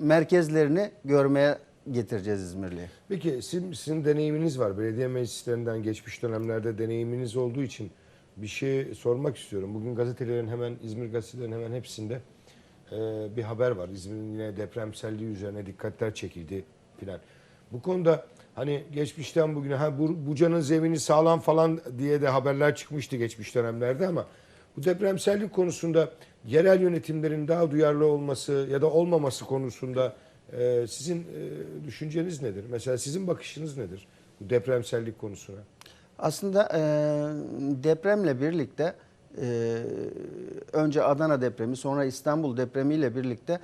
merkezlerini görmeye getireceğiz İzmirli'ye. Peki sizin, sizin deneyiminiz var. Belediye meclislerinden geçmiş dönemlerde deneyiminiz olduğu için bir şey sormak istiyorum. Bugün gazetelerin hemen İzmir gazetelerinin hemen hepsinde e, bir haber var. İzmir'in yine depremselliği üzerine dikkatler çekildi filan. Bu konuda hani geçmişten bugüne ha bu, Buca'nın zemini sağlam falan diye de haberler çıkmıştı geçmiş dönemlerde ama bu depremsellik konusunda yerel yönetimlerin daha duyarlı olması ya da olmaması konusunda e, sizin e, düşünceniz nedir? Mesela sizin bakışınız nedir bu depremsellik konusuna? Aslında e, depremle birlikte e, önce Adana depremi sonra İstanbul depremiyle birlikte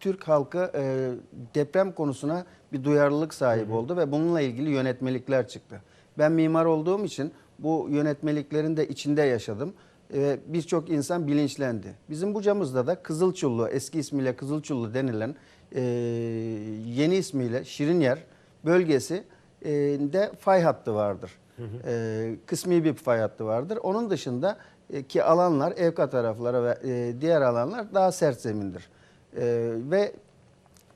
Türk halkı e, deprem konusuna bir duyarlılık sahibi oldu ve bununla ilgili yönetmelikler çıktı. Ben mimar olduğum için bu yönetmeliklerin de içinde yaşadım. E, Birçok insan bilinçlendi. Bizim Buca'mızda da Kızılçullu, eski ismiyle Kızılçullu denilen e, yeni ismiyle Şirinyer bölgesi e, de fay hattı vardır. E, kısmi bir fay hattı vardır. Onun dışında e, ki alanlar, Evka tarafları ve e, diğer alanlar daha sert zemindir. E, ve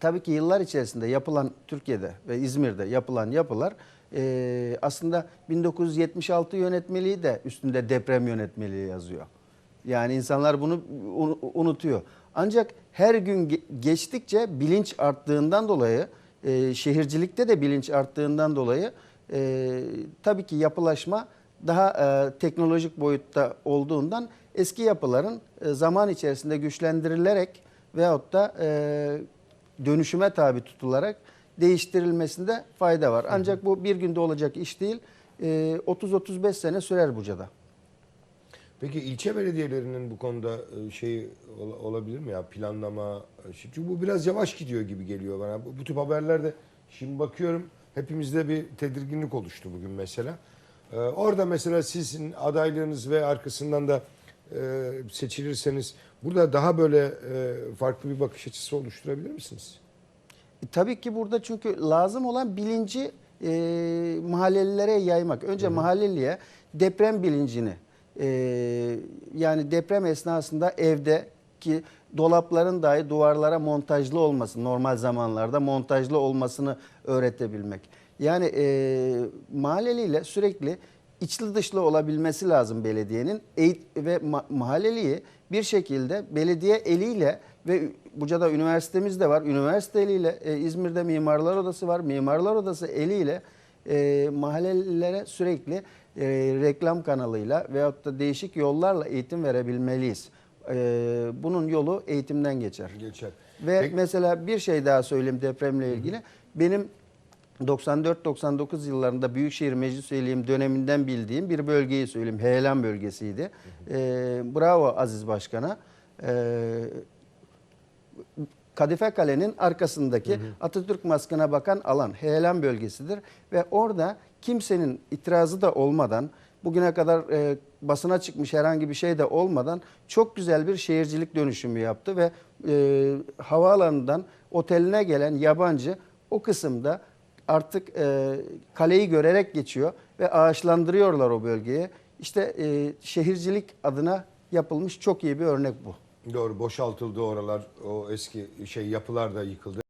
tabii ki yıllar içerisinde yapılan Türkiye'de ve İzmir'de yapılan yapılar e, aslında 1976 yönetmeliği de üstünde deprem yönetmeliği yazıyor. Yani insanlar bunu unu- unutuyor. Ancak her gün ge- geçtikçe bilinç arttığından dolayı, e, şehircilikte de bilinç arttığından dolayı e, tabii ki yapılaşma daha e, teknolojik boyutta olduğundan eski yapıların e, zaman içerisinde güçlendirilerek veyahut da e, dönüşüme tabi tutularak değiştirilmesinde fayda var. Ancak bu bir günde olacak iş değil. E, 30-35 sene sürer Buca'da. Peki ilçe belediyelerinin bu konuda şey ol- olabilir mi ya planlama? e, Çünkü bu biraz yavaş gidiyor gibi geliyor bana. Bu, tip haberlerde şimdi bakıyorum hepimizde bir tedirginlik oluştu bugün mesela. Ee, orada mesela sizin adaylığınız ve arkasından da e, seçilirseniz burada daha böyle e, farklı bir bakış açısı oluşturabilir misiniz? E, Tabii ki burada çünkü lazım olan bilinci e, mahallelilere yaymak. Önce mahalleliye deprem bilincini e, yani deprem esnasında evde ki dolapların dahi duvarlara montajlı olması normal zamanlarda montajlı olmasını öğretebilmek. Yani e, mahalleliyle sürekli içli dışlı olabilmesi lazım belediyenin ve ma- mahalleliyi bir şekilde belediye eliyle ve Buca'da üniversitemiz de var. Üniversite eliyle e, İzmir'de Mimarlar Odası var. Mimarlar Odası eliyle e, mahallelilere sürekli e, reklam kanalıyla veyahut da değişik yollarla eğitim verebilmeliyiz. E, bunun yolu eğitimden geçer. Geçer. Ve Peki- mesela bir şey daha söyleyeyim depremle ilgili. Benim 94-99 yıllarında Büyükşehir Meclis Üyeliğim döneminden bildiğim bir bölgeyi söyleyeyim. Heyelan bölgesiydi. Ee, bravo Aziz Başkan'a. Ee, Kadife Kale'nin arkasındaki Atatürk Maskı'na bakan alan Heyelan bölgesidir. Ve orada kimsenin itirazı da olmadan, bugüne kadar e, basına çıkmış herhangi bir şey de olmadan çok güzel bir şehircilik dönüşümü yaptı ve e, havaalanından oteline gelen yabancı o kısımda artık e, kaleyi görerek geçiyor ve ağaçlandırıyorlar o bölgeyi. İşte e, şehircilik adına yapılmış çok iyi bir örnek bu. Doğru boşaltıldı oralar. O eski şey yapılar da yıkıldı.